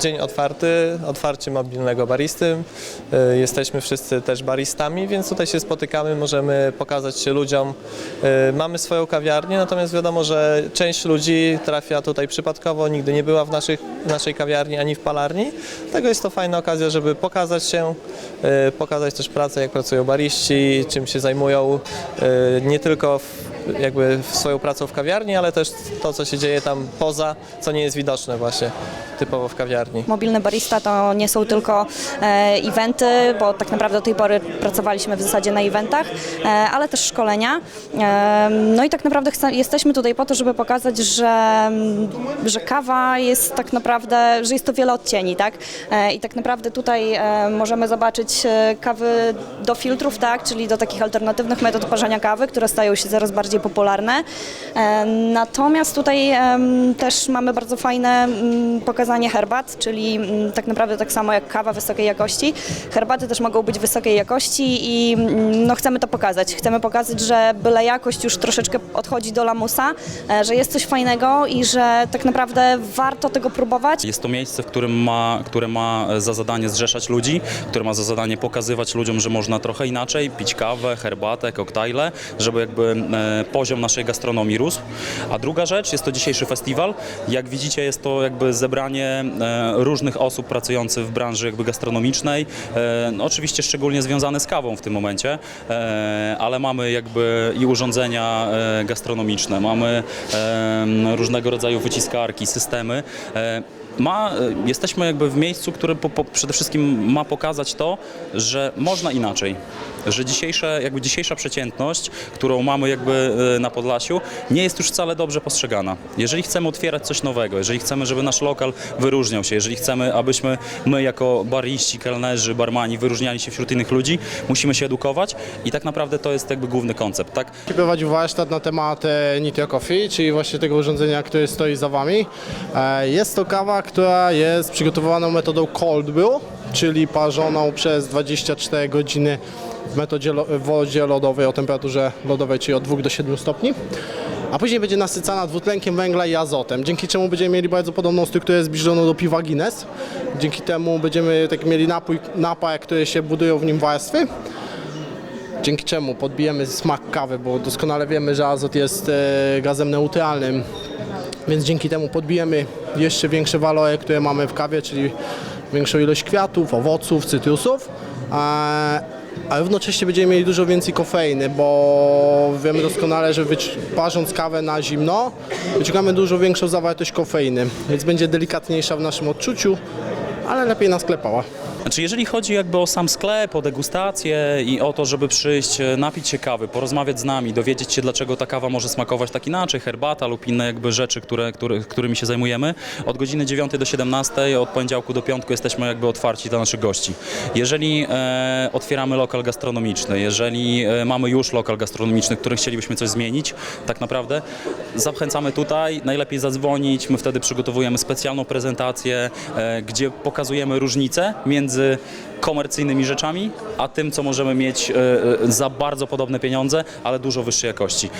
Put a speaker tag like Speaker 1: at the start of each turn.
Speaker 1: Dzień otwarty, otwarcie mobilnego baristy. Y, Jesteśmy wszyscy też baristami, więc tutaj się spotykamy, możemy pokazać się ludziom. Y, Mamy swoją kawiarnię, natomiast wiadomo, że część ludzi trafia tutaj przypadkowo, nigdy nie była w naszych, naszej kawiarni ani w palarni. Dlatego jest to fajna okazja, żeby pokazać się, y, pokazać też pracę, jak pracują bariści, czym się zajmują, nie tylko w, jakby swoją pracą w kawiarni, ale też to, co się dzieje tam poza, co nie jest widoczne właśnie typowo w kawiarni.
Speaker 2: Mobilny barista to nie są tylko e, eventy, bo tak naprawdę do tej pory pracowaliśmy w zasadzie na eventach, e, ale też szkolenia. E, no i tak naprawdę jesteśmy tutaj po to, żeby pokazać, że, mm, że kawa jest tak naprawdę, że jest to wiele odcieni, tak? I tak naprawdę tutaj możemy zobaczyć kawy do filtrów, tak? Czyli do takich alternatywnych metod parzenia kawy, które stają się coraz bardziej popularne. E, natomiast tutaj też mamy bardzo fajne mm, pokazanie herbat, czyli mm, tak naprawdę tak samo jak kawa wysokiej jakości. Herbaty też mogą być wysokiej jakości i mm, no, chcemy to pokazać. Chcemy pokazać, że byle jakość już troszeczkę odchodzi do lamusa, e, że jest coś fajnego i że tak naprawdę warto tego próbować.
Speaker 3: Jest to miejsce, w którym ma, które ma za zadanie zrzeszać ludzi, które ma za zadanie pokazywać ludziom, że można trochę inaczej pić kawę, herbatę, koktajle, żeby jakby e, poziom naszej gastronomii rósł. A druga rzecz, jest to dzisiejszy festiwal. Jak widzicie, jest to jakby zebranie e, różnych osób pracujących w branży jakby gastronomicznej, e, no, oczywiście szczególnie związane z kawą w tym momencie, e, ale mamy jakby i urządzenia gastronomiczne, mamy różnego rodzaju wyciskarki, systemy. Ma, jesteśmy jakby w miejscu, które po, po, przede wszystkim ma pokazać to, że można inaczej. Że dzisiejsze, jakby dzisiejsza przeciętność, którą mamy jakby e, na Podlasiu, nie jest już wcale dobrze postrzegana. Jeżeli chcemy otwierać coś nowego, jeżeli chcemy, żeby nasz lokal wyróżniał się, jeżeli chcemy, abyśmy my jako bariści, kelnerzy, barmani wyróżniali się wśród innych ludzi, musimy się edukować i tak naprawdę to jest jakby główny koncept, tak?
Speaker 4: Prowadził warsztat na temat e, Nitro Coffee, czyli właśnie tego urządzenia, które stoi za Wami. E, Jest to kawa, która jest przygotowywana metodą cold brew, czyli parzoną przez 24 godziny w metodzie w wodzie lodowej o temperaturze lodowej, czyli od 2 do 7 stopni. A później będzie nasycana dwutlenkiem węgla i azotem, dzięki czemu będziemy mieli bardzo podobną strukturę zbliżoną do piwa Guinness. Dzięki temu będziemy taki mieli napój, napaj, które się budują w nim warstwy dzięki czemu podbijemy smak kawy, bo doskonale wiemy, że azot jest e, gazem neutralnym, więc dzięki temu podbijemy jeszcze większe walory, które mamy w kawie, czyli większą ilość kwiatów, owoców, cytrusów, a, a równocześnie będziemy mieli dużo więcej kofeiny, bo wiemy doskonale, że parząc kawę na zimno, wyciągamy dużo większą zawartość kofeiny, więc będzie delikatniejsza w naszym odczuciu, ale lepiej nas klepała.
Speaker 3: Znaczy, jeżeli chodzi jakby o sam sklep, o degustację i o to, żeby przyjść, e, napić się kawy, porozmawiać z nami, dowiedzieć się, dlaczego ta kawa może smakować tak inaczej, herbata lub inne jakby rzeczy, które, które, którymi się zajmujemy, od godziny 9 do 17, od poniedziałku do piątku jesteśmy jakby otwarci dla naszych gości. Jeżeli e, otwieramy lokal gastronomiczny, jeżeli e, mamy już lokal gastronomiczny, który chcielibyśmy coś zmienić, tak naprawdę zachęcamy tutaj, najlepiej zadzwonić, my wtedy przygotowujemy specjalną prezentację, e, gdzie pokazujemy różnice między komercyjnymi rzeczami, a tym, co możemy mieć e, e, za bardzo podobne pieniądze, ale dużo wyższej jakości.